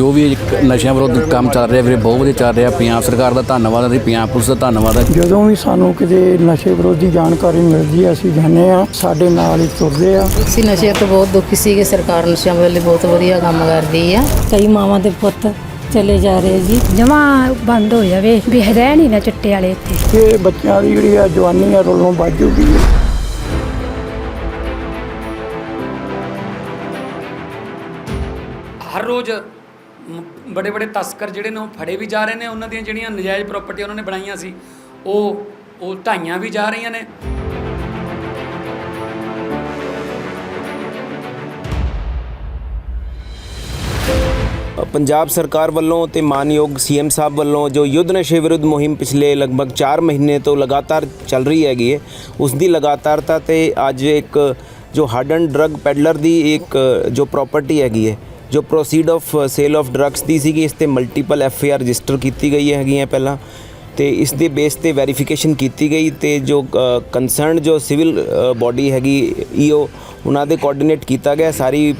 ਜੋ ਵੀ ਨਸ਼ਿਆਂ ਵਿਰੁੱਧ ਕੰਮ ਚੱਲ ਰਿਹਾ ਵੀਰੇ ਬਹੁਤ ਵਧੀਆ ਚੱਲ ਰਿਹਾ। ਪੰਜਾਬ ਸਰਕਾਰ ਦਾ ਧੰਨਵਾਦ ਹੈ ਤੇ ਪੰਜਾਬ ਪੁਲਿਸ ਦਾ ਧੰਨਵਾਦ ਹੈ। ਜਦੋਂ ਵੀ ਸਾਨੂੰ ਕਿਤੇ ਨਸ਼ੇ ਵਿਰੋਧੀ ਜਾਣਕਾਰੀ ਮਿਲਦੀ ਹੈ ਅਸੀਂ ਜਾਂਦੇ ਆ ਸਾਡੇ ਨਾਲ ਹੀ ਤੁਰਦੇ ਆ ਅਸੀਂ ਨਸ਼ਿਆਂ ਤੋਂ ਬਹੁਤ ਦੁਖੀ ਸੀਗੇ ਸਰਕਾਰ ਨਸ਼ਿਆਂ ਵੱਲ ਬਹੁਤ ਵਧੀਆ ਕੰਮ ਕਰਦੀ ਆ। ਕਈ ਮਾਵਾਂ ਦੇ ਪੁੱਤ ਚਲੇ ਜਾ ਰਹੇ ਜੀ। ਜਮਾ ਬੰਦ ਹੋ ਜਾਵੇ ਵੀ ਰਹਿ ਨਹੀਂ ਨਾ ਚਿੱਟੇ ਵਾਲੇ ਇੱਥੇ। ਇਹ ਬੱਚਿਆਂ ਦੀ ਜਿਹੜੀ ਆ ਜਵਾਨੀ ਆ ਰੋਲੋਂ ਬਾਜੂਗੀ ਹਰ ਰੋਜ਼ ਬੜੇ ਬੜੇ ਤਸਕਰ ਜਿਹੜੇ ਨੇ ਉਹ ਫੜੇ ਵੀ ਜਾ ਰਹੇ ਨੇ, ਉਹਨਾਂ ਦੀਆਂ ਜਿਹੜੀਆਂ ਨਜਾਇਜ਼ ਪ੍ਰਾਪਰਟੀ ਉਹਨਾਂ ਨੇ ਬਣਾਈਆਂ ਸੀ, ਉਹ ਉਹ ਢਾਈਆਂ ਵੀ ਜਾ ਰਹੀਆਂ ਨੇ। ਪੰਜਾਬ ਸਰਕਾਰ ਵੱਲੋਂ ਤੇ ਮਾਨਯੋਗ ਸੀਐਮ ਸਾਹਿਬ ਵੱਲੋਂ ਜੋ ਯੁੱਧ ਨਸ਼ੇ ਵਿਰੁੱਧ ਮੁਹਿੰਮ ਪਿਛਲੇ ਲਗਭਗ 4 ਮਹੀਨੇ ਤੋਂ ਲਗਾਤਾਰ ਚੱਲ ਰਹੀ ਹੈਗੀ ਹੈ, ਉਸ ਦੀ ਲਗਾਤਾਰਤਾ ਤੇ ਅੱਜ ਇੱਕ ਜੋ ਹਾਰਡਨ ਡਰੱਗ ਪੈਡਲਰ ਦੀ ਇੱਕ ਜੋ ਪ੍ਰਾਪਰਟੀ ਹੈਗੀ ਹੈ ਜੋ proceed of sale of drugs ਦੀ ਸੀਗੀ, ਇਸ ਤੇ multiple F I R register ਕੀਤੀ ਗਈ ਹੈਗੀਆਂ ਪਹਿਲਾਂ। ਤੇ ਇਸ ਦੇ ਬੇਸ ਤੇ ਵੈਰੀਫਿਕੇਸ਼ਨ ਕੀਤੀ ਗਈ ਤੇ ਜੋ ਕੰਸਰਨ ਜੋ ਸਿਵਲ ਬਾਡੀ ਹੈਗੀ ਈਓ ਉਹਨਾਂ ਦੇ ਕੋਆਰਡੀਨੇਟ ਕੀਤਾ ਗਿਆ। ਸਾਰੀ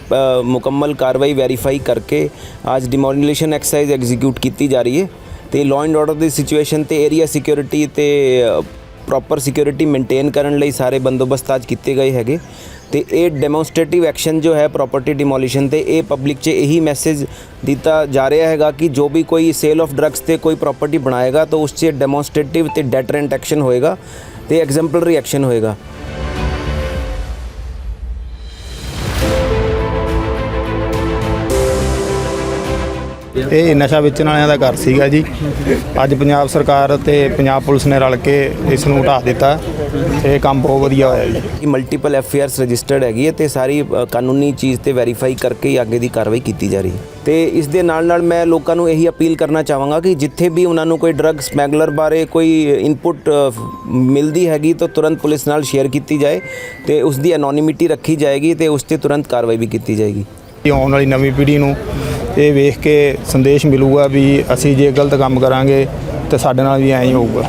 ਮੁਕੰਮਲ ਕਾਰਵਾਈ ਵੈਰੀਫਾਈ ਕਰਕੇ ਅੱਜ ਡਿਮੋਲਿਸ਼ਨ ਐਕਸਰਸਾਈਜ਼ ਐਗਜ਼ੀਕਿਊਟ ਕੀਤੀ ਜਾ ਰਹੀ ਹੈ। ਤੇ ਲਾਅ ਐਂਡ ਆਰਡਰ ਦੀ ਸਿਚੁਏਸ਼ਨ ਤੇ ਏਰੀਆ ਸਿਕਿਉਰਿਟੀ ਤੇ ਪ੍ਰੋਪਰ ਸਿਕਿਉਰਿਟੀ ਮੇਨਟੇਨ ਕਰਨ ਲਈ ਸਾਰੇ ਬੰਦੋਬਸਤ ਅੱਜ ਕੀਤੇ ਗਏ ਹੈਗੇ। ਤੇ ਇਹ ਡੈਮੋਨਸਟ੍ਰੇਟਿਵ ਐਕਸ਼ਨ ਜੋ ਹੈ ਪ੍ਰਾਪਰਟੀ ਡਿਮੋਲੀਸ਼ਨ ਤੇ ਇਹ ਪਬਲਿਕ 'ਚ ਇਹੀ ਮੈਸੇਜ ਦਿੱਤਾ ਜਾ ਰਿਹਾ ਹੈਗਾ ਕਿ ਜੋ ਵੀ ਕੋਈ ਸੇਲ ਆਫ ਡਰੱਗਸ ਤੇ ਕੋਈ ਪ੍ਰਾਪਰਟੀ ਬਣਾਏਗਾ ਤਾਂ ਉਸ 'ਚ ਡੈਮੋਨਸਟ੍ਰੇਟਿਵ ਤੇ ਡੈਟਰੈਂਟ ਐਕਸ਼ਨ ਹੋਏਗਾ ਤੇ ਐਗਜ਼ੈਂਪਲਰੀ ਐਕਸ਼ਨ ਹੋਏਗਾ। ਇਹ ਨਸ਼ਾ ਵੇਚਣ ਵਾਲਿਆਂ ਦਾ ਘਰ ਸੀਗਾ ਜੀ। ਅੱਜ ਪੰਜਾਬ ਸਰਕਾਰ ਤੇ ਪੰਜਾਬ ਪੁਲਿਸ ਨੇ ਰਲ ਕੇ ਇਸ ਨੂੰ ਹਟਾ ਦਿੱਤਾ। ਇਹ ਕੰਮ ਬਹੁਤ ਵਧੀਆ ਹੋਇਆ ਜੀ। ਕਿ multiple F I Rs registered ਹੈਗੀ ਹੈ ਤੇ ਸਾਰੀ ਅ, ਕਾਨੂੰਨੀ ਚੀਜ਼ ਤੇ ਵੈਰੀਫਾਈ ਕਰਕੇ ਹੀ ਅੱਗੇ ਦੀ ਕਾਰਵਾਈ ਕੀਤੀ ਜਾ ਰਹੀ ਹੈ। ਤੇ ਇਸ ਦੇ ਨਾਲ ਨਾਲ ਮੈਂ ਲੋਕਾਂ ਨੂੰ ਇਹੀ ਅਪੀਲ ਕਰਨਾ ਚਾਹਾਂਗਾ ਕਿ ਜਿੱਥੇ ਵੀ ਉਹਨਾਂ ਨੂੰ ਕੋਈ ਡਰੱਗ ਸਮੈਗਲਰ ਬਾਰੇ ਕੋਈ ਇਨਪੁਟ ਮਿਲਦੀ ਹੈਗੀ ਤਾਂ ਤੁਰੰਤ ਪੁਲਿਸ ਨਾਲ ਸ਼ੇਅਰ ਕੀਤੀ ਜਾਏ ਤੇ ਉਸ ਦੀ ਐਨੋਨਿਮਿਟੀ ਰੱਖੀ ਜਾਏਗੀ ਤੇ ਉਸ ਤੇ ਤੁਰੰਤ ਕਾਰਵਾਈ ਵੀ ਕੀਤੀ ਜਾਏਗੀ। ਇਹ ਆਉਣ ਵਾਲੀ ਨਵੀਂ ਪੀੜ੍ਹੀ ਨੂੰ ਇਹ ਵੇਖ ਕੇ ਸੰਦੇਸ਼ ਮਿਲੂਗਾ ਵੀ ਅਸੀਂ ਜੇ ਗਲਤ ਕੰਮ ਕਰਾਂਗੇ ਤੇ ਸਾਡੇ ਨਾਲ ਵੀ ਐਂ ਹੀ ਹੋਊਗਾ।